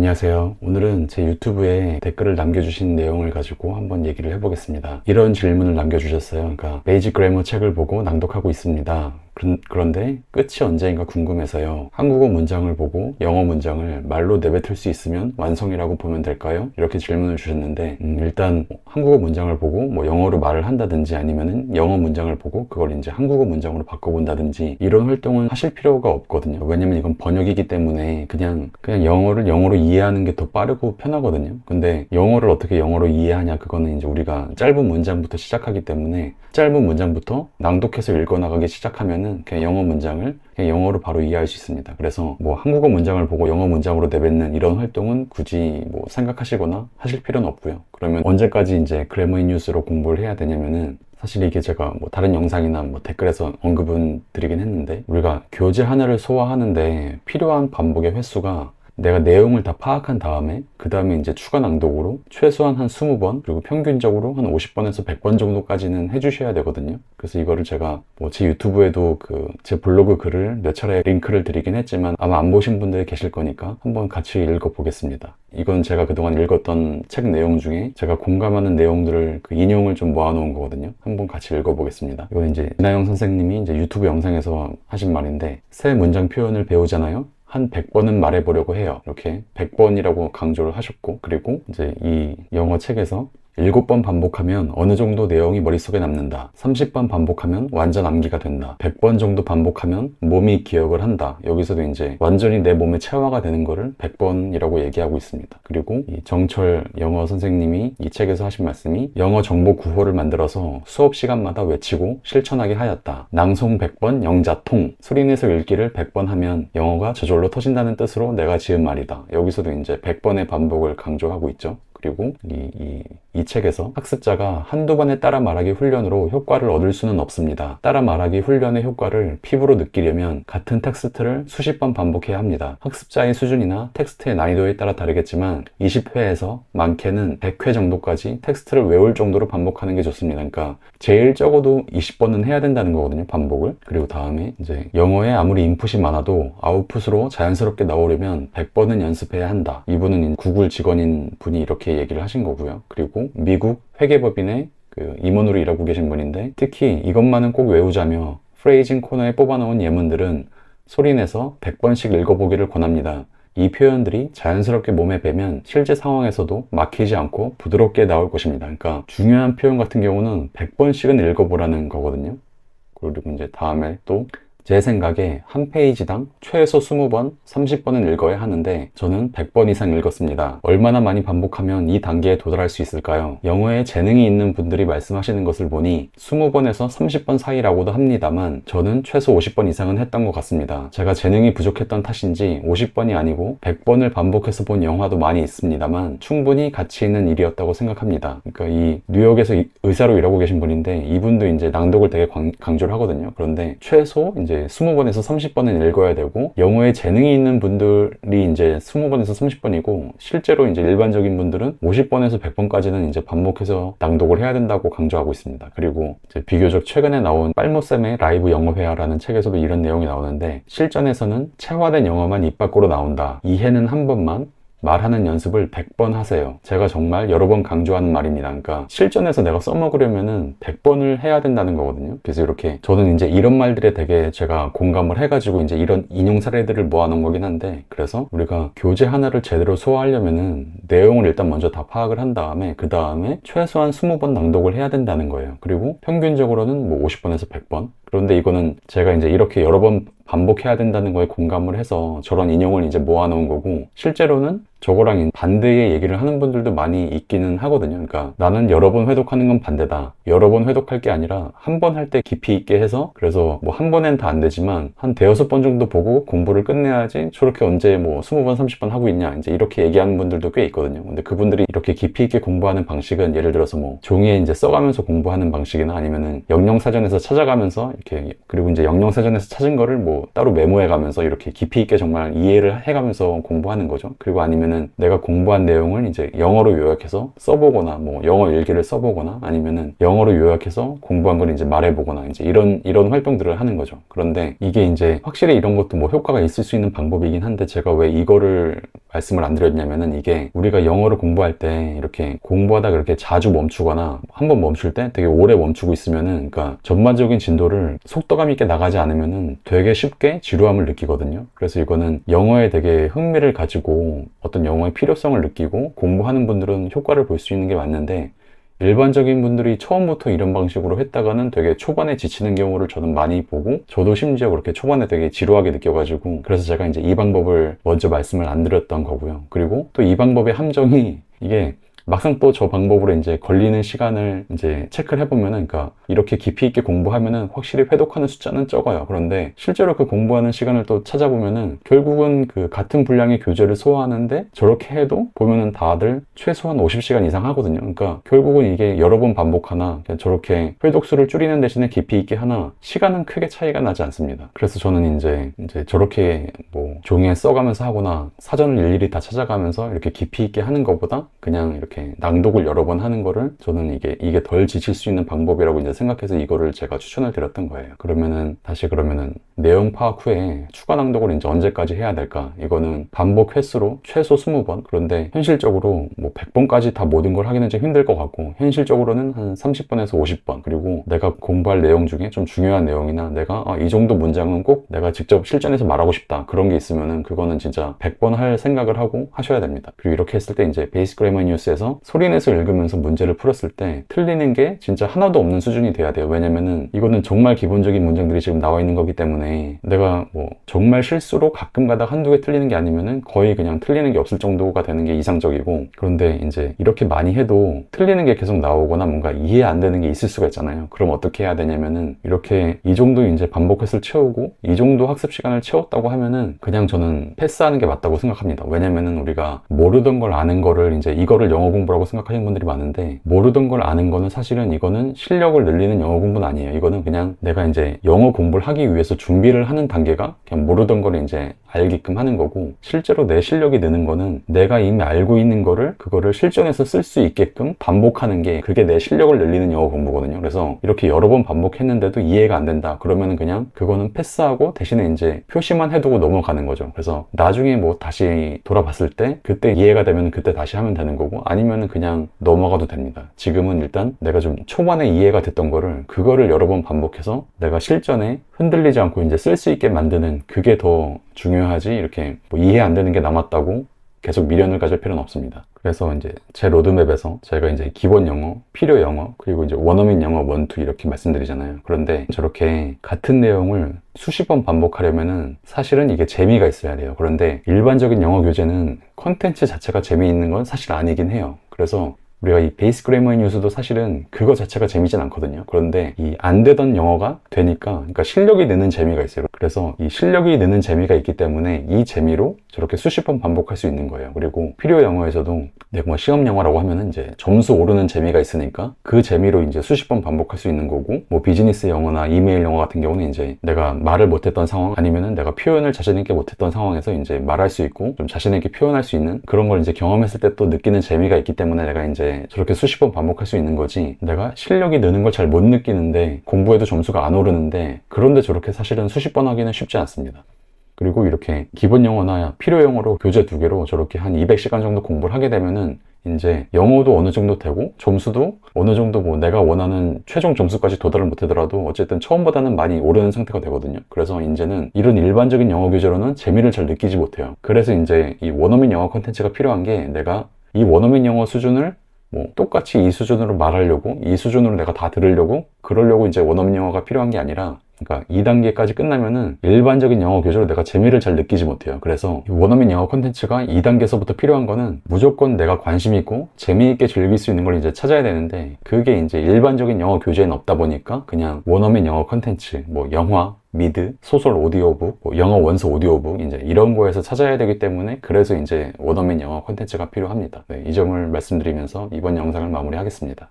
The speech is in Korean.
안녕하세요. 오늘은 제 유튜브에 댓글을 남겨주신 내용을 가지고 한번 얘기를 해보겠습니다. 이런 질문을 남겨주셨어요. 그러니까 베이직 그래머 책을 보고 낭독하고 있습니다. 그런- 그런데 끝이 언제인가 궁금해서요. 한국어 문장을 보고 영어 문장을 말로 내뱉을 수 있으면 완성이라고 보면 될까요? 이렇게 질문을 주셨는데 음, 일단 한국어 문장을 보고 뭐 영어로 말을 한다든지 아니면은 영어 문장을 보고 그걸 이제 한국어 문장으로 바꿔본다든지 이런 활동은 하실 필요가 없거든요. 왜냐면 이건 번역이기 때문에 그냥 그냥 영어를 영어로 이해하는 게 더 빠르고 편하거든요. 근데 영어를 어떻게 영어로 이해하냐 그거는 이제 우리가 짧은 문장부터 시작하기 때문에 짧은 문장부터 낭독해서 읽어나가기 시작하면은 그냥 영어 문장을 그냥 영어로 바로 이해할 수 있습니다. 그래서 뭐 한국어 문장을 보고 영어 문장으로 내뱉는 이런 활동은 굳이 뭐 생각하시거나 하실 필요는 없고요. 그러면 언제까지 이제 그래머인 뉴스로 공부를 해야 되냐면은 사실 이게 제가 뭐 다른 영상이나 뭐 댓글에서 언급은 드리긴 했는데 우리가 교재 하나를 소화하는데 필요한 반복의 횟수가 내가 내용을 다 파악한 다음에 그 다음에 이제 추가 낭독으로 최소한 한 20번 그리고 평균적으로 한 50번에서 100번 정도까지는 해주셔야 되거든요. 그래서 이거를 제가 뭐 제 유튜브에도 그 제 블로그 글을 몇 차례 링크를 드리긴 했지만 아마 안 보신 분들이 계실 거니까 한번 같이 읽어보겠습니다. 이건 제가 그동안 읽었던 책 내용 중에 제가 공감하는 내용들을 그 인용을 좀 모아놓은 거거든요. 한번 같이 읽어보겠습니다. 이건 이제 이나영 선생님이 이제 유튜브 영상에서 하신 말인데 새 문장 표현을 배우잖아요 한 100번은 말해보려고 해요. 이렇게 100번이라고 강조를 하셨고, 그리고 이제 이 영어 책에서 7번 반복하면 어느 정도 내용이 머릿속에 남는다. 30번 반복하면 완전 암기가 된다. 100번 정도 반복하면 몸이 기억을 한다. 여기서도 이제 완전히 내 몸에 체화가 되는 거를 100번이라고 얘기하고 있습니다. 그리고 이 정철 영어 선생님이 이 책에서 하신 말씀이 영어 정보 구호를 만들어서 수업 시간마다 외치고 실천하게 하였다. 낭송 100번, 영자통. 소리내서 읽기를 100번 하면 영어가 저절로 터진다는 뜻으로 내가 지은 말이다. 여기서도 이제 100번의 반복을 강조하고 있죠. 그리고 이, 이, 이 책에서 학습자가 한두 번의 따라 말하기 훈련으로 효과를 얻을 수는 없습니다. 따라 말하기 훈련의 효과를 피부로 느끼려면 같은 텍스트를 수십 번 반복해야 합니다. 학습자의 수준이나 텍스트의 난이도에 따라 다르겠지만 20회에서 많게는 100회 정도까지 텍스트를 외울 정도로 반복하는 게 좋습니다. 그러니까 제일 적어도 20번은 해야 된다는 거거든요. 반복을. 그리고 다음에 이제 영어에 아무리 인풋이 많아도 아웃풋으로 자연스럽게 나오려면 100번은 연습해야 한다. 이분은 구글 직원인 분이 이렇게 얘기를 하신 거고요. 그리고 미국 회계법인의 그 임원으로 일하고 계신 분인데 특히 이것만은 꼭 외우자며 프레이징 코너에 뽑아놓은 예문들은 소리내서 100번씩 읽어보기를 권합니다. 이 표현들이 자연스럽게 몸에 배면 실제 상황에서도 막히지 않고 부드럽게 나올 것입니다. 그러니까 중요한 표현 같은 경우는 100번씩은 읽어보라는 거거든요. 그리고 이제 다음에 또 제 생각에 한 페이지당 최소 20번, 30번은 읽어야 하는데 저는 100번 이상 읽었습니다. 얼마나 많이 반복하면 이 단계에 도달할 수 있을까요? 영어에 재능이 있는 분들이 말씀하시는 것을 보니 20번에서 30번 사이라고도 합니다만 저는 최소 50번 이상은 했던 것 같습니다. 제가 재능이 부족했던 탓인지 50번이 아니고 100번을 반복해서 본 영화도 많이 있습니다만 충분히 가치 있는 일이었다고 생각합니다. 그러니까 이 뉴욕에서 이- 의사로 일하고 계신 분인데 이분도 이제 낭독을 되게 광- 강조를 하거든요. 그런데 최소 이제 20번에서 30번은 읽어야 되고 영어에 재능이 있는 분들이 이제 20번에서 30번이고 실제로 이제 일반적인 분들은 50번에서 100번까지는 이제 반복해서 낭독을 해야 된다고 강조하고 있습니다. 그리고 비교적 최근에 나온 빨모쌤의 라이브 영어 회화라는 책에서도 이런 내용이 나오는데 실전에서는 체화된 영어만 입 밖으로 나온다. 이해는 한 번만 말하는 연습을 100번 하세요. 제가 정말 여러 번 강조하는 말입니다. 그러니까 실전에서 내가 써먹으려면은 100번을 해야 된다는 거거든요. 그래서 이렇게 저는 이제 이런 말들에 되게 제가 공감을 해가지고 이제 이런 인용 사례들을 모아놓은 거긴 한데 그래서 우리가 교재 하나를 제대로 소화하려면은 내용을 일단 먼저 다 파악을 한 다음에 그 다음에 최소한 20번 낭독을 해야 된다는 거예요. 그리고 평균적으로는 뭐 50번에서 100번 그런데 이거는 제가 이제 이렇게 여러 번 반복해야 된다는 거에 공감을 해서 저런 인용을 이제 모아놓은 거고 실제로는 저거랑 반대의 얘기를 하는 분들도 많이 있기는 하거든요. 그러니까 나는 여러 번 회독하는 건 반대다. 여러 번 회독할 게 아니라 한 번 할 때 깊이 있게 해서 그래서 뭐 한 번엔 다 안 되지만 한 대여섯 번 정도 보고 공부를 끝내야지 저렇게 언제 뭐 스무 번, 삼십 번 하고 있냐 이제 이렇게 얘기하는 분들도 꽤 있거든요. 근데 그분들이 이렇게 깊이 있게 공부하는 방식은 예를 들어서 뭐 종이에 이제 써가면서 공부하는 방식이나 아니면은 영영사전에서 찾아가면서 이렇게 그리고 이제 영영사전에서 찾은 거를 뭐 따로 메모해 가면서 이렇게 깊이 있게 정말 이해를 해 가면서 공부하는 거죠. 그리고 아니면 아니면은 내가 공부한 내용을 이제 영어로 요약해서 써보거나 뭐 영어 일기를 써보거나 아니면은 영어로 요약해서 공부한 걸 이제 말해보거나 이제 이런 이런 활동들을 하는 거죠. 그런데 이게 이제 확실히 이런 것도 뭐 효과가 있을 수 있는 방법이긴 한데 제가 왜 이거를 말씀을 안 드렸냐면은 이게 우리가 영어를 공부할 때 이렇게 공부하다 그렇게 자주 멈추거나 한 번 멈출 때 되게 오래 멈추고 있으면은 그러니까 전반적인 진도를 속도감 있게 나가지 않으면은 되게 쉽게 지루함을 느끼거든요. 그래서 이거는 영어에 되게 흥미를 가지고 어떤 영어의 필요성을 느끼고 공부하는 분들은 효과를 볼 수 있는 게 맞는데 일반적인 분들이 처음부터 이런 방식으로 했다가는 되게 초반에 지치는 경우를 저는 많이 보고 저도 심지어 그렇게 초반에 되게 지루하게 느껴가지고 그래서 제가 이제 이 방법을 먼저 말씀을 안 드렸던 거고요. 그리고 또 이 방법의 함정이 이게 막상 또 저 방법으로 이제 걸리는 시간을 이제 체크를 해보면은, 그러니까 이렇게 깊이 있게 공부하면은 확실히 회독하는 숫자는 적어요. 그런데 실제로 그 공부하는 시간을 또 찾아보면은 결국은 그 같은 분량의 교재를 소화하는데 저렇게 해도 보면은 다들 최소한 50시간 이상 하거든요. 그러니까 결국은 이게 여러 번 반복하나 저렇게 회독수를 줄이는 대신에 깊이 있게 하나 시간은 크게 차이가 나지 않습니다. 그래서 저는 이제 이제 저렇게 뭐 종이에 써가면서 하거나 사전을 일일이 다 찾아가면서 이렇게 깊이 있게 하는 것보다 그냥 이렇게 낭독을 여러 번 하는 거를 저는 이게 이게 덜 지칠 수 있는 방법이라고 이제 생각해서 이거를 제가 추천을 드렸던 거예요. 그러면은 다시 그러면은 내용 파악 후에 추가 낭독을 이제 언제까지 해야 될까? 이거는 반복 횟수로 최소 20번. 그런데 현실적으로 뭐 100번까지 다 모든 걸 하기는 좀 힘들 것 같고 현실적으로는 한 30번에서 50번. 그리고 내가 공부할 내용 중에 좀 중요한 내용이나 내가 아, 이 정도 문장은 꼭 내가 직접 실전에서 말하고 싶다. 그런 게 있으면은 그거는 진짜 100번 할 생각을 하고 하셔야 됩니다. 그리고 이렇게 했을 때 이제 베이스 그래머 뉴스에서 소리내서 읽으면서 문제를 풀었을 때 틀리는 게 진짜 하나도 없는 수준이 돼야 돼요. 왜냐면은 이거는 정말 기본적인 문장들이 지금 나와 있는 거기 때문에 내가 뭐 정말 실수로 가끔 가다 한두 개 틀리는 게 아니면은 거의 그냥 틀리는 게 없을 정도가 되는 게 이상적이고 그런데 이제 이렇게 많이 해도 틀리는 게 계속 나오거나 뭔가 이해 안 되는 게 있을 수가 있잖아요. 그럼 어떻게 해야 되냐면은 이렇게 이 정도 이제 반복 횟수를 채우고 이 정도 학습 시간을 채웠다고 하면은 그냥 저는 패스하는 게 맞다고 생각합니다. 왜냐면은 우리가 모르던 걸 아는 거를 이제 이거를 영어 공부라고 생각하시는 분들이 많은데 모르던 걸 아는 거는 사실은 이거는 실력을 늘리는 영어 공부는 아니에요. 이거는 그냥 내가 이제 영어 공부를 하기 위해서 준비를 하는 단계가 그냥 모르던 걸 이제 알게끔 하는 거고 실제로 내 실력이 느는 거는 내가 이미 알고 있는 거를 그거를 실전에서 쓸 수 있게끔 반복하는 게 그게 내 실력을 늘리는 영어 공부거든요. 그래서 이렇게 여러 번 반복했는데도 이해가 안 된다. 그러면은 그냥 그거는 패스하고 대신에 이제 표시만 해두고 넘어가는 거죠. 그래서 나중에 뭐 다시 돌아봤을 때 그때 이해가 되면 그때 다시 하면 되는 거고 아니면은 그냥 넘어가도 됩니다. 지금은 일단 내가 좀 초반에 이해가 됐던 거를 그거를 여러 번 반복해서 내가 실전에 흔들리지 않고 이제 쓸 수 있게 만드는 그게 더 중요하지 이렇게 뭐 이해 안 되는 게 남았다고 계속 미련을 가질 필요는 없습니다. 그래서 이제 제 로드맵에서 제가 이제 기본 영어, 필요 영어, 그리고 이제 원어민 영어 원투 이렇게 말씀드리잖아요. 그런데 저렇게 같은 내용을 수십 번 반복하려면은 사실은 이게 재미가 있어야 돼요. 그런데 일반적인 영어 교재는 컨텐츠 자체가 재미있는 건 사실 아니긴 해요. 그래서 우리가 이 베이스 그래머 뉴스도 사실은 그거 자체가 재미진 않거든요. 그런데 이 안 되던 영어가 되니까 그러니까 실력이 느는 재미가 있어요. 그래서 이 실력이 느는 재미가 있기 때문에 이 재미로 저렇게 수십 번 반복할 수 있는 거예요. 그리고 필요 영어에서도 내가 뭐 시험 영어라고 하면은 이제 점수 오르는 재미가 있으니까 그 재미로 이제 수십 번 반복할 수 있는 거고 뭐 비즈니스 영어나 이메일 영어 같은 경우는 이제 내가 말을 못했던 상황 아니면은 내가 표현을 자신 있게 못했던 상황에서 이제 말할 수 있고 좀 자신 있게 표현할 수 있는 그런 걸 이제 경험했을 때 또 느끼는 재미가 있기 때문에 내가 이제 저렇게 수십 번 반복할 수 있는 거지 내가 실력이 느는 걸 잘 못 느끼는데 공부해도 점수가 안 오르는데 그런데 저렇게 사실은 수십 번 하기는 쉽지 않습니다. 그리고 이렇게 기본 영어나 필요 영어로 교재 두 개로 저렇게 한 200시간 정도 공부를 하게 되면은 이제 영어도 어느 정도 되고 점수도 어느 정도 뭐 내가 원하는 최종 점수까지 도달을 못하더라도 어쨌든 처음보다는 많이 오르는 상태가 되거든요. 그래서 이제는 이런 일반적인 영어 교재로는 재미를 잘 느끼지 못해요. 그래서 이제 이 원어민 영어 컨텐츠가 필요한 게 내가 이 원어민 영어 수준을 뭐 똑같이 이 수준으로 말하려고 이 수준으로 내가 다 들으려고 그러려고 이제 원어민 영어가 필요한 게 아니라 그러니까 2단계까지 끝나면은 일반적인 영어 교재로 내가 재미를 잘 느끼지 못해요. 그래서 이 원어민 영어 콘텐츠가 2단계에서부터 필요한 거는 무조건 내가 관심 있고 재미있게 즐길 수 있는 걸 이제 찾아야 되는데 그게 이제 일반적인 영어 교재에는 없다 보니까 그냥 원어민 영어 콘텐츠 뭐 영화 미드, 소설 오디오북, 뭐 영어 원서 오디오북 이제 이런 거에서 찾아야 되기 때문에 그래서 이제 원어민 영어 콘텐츠가 필요합니다. 네, 이 점을 말씀드리면서 이번 영상을 마무리하겠습니다.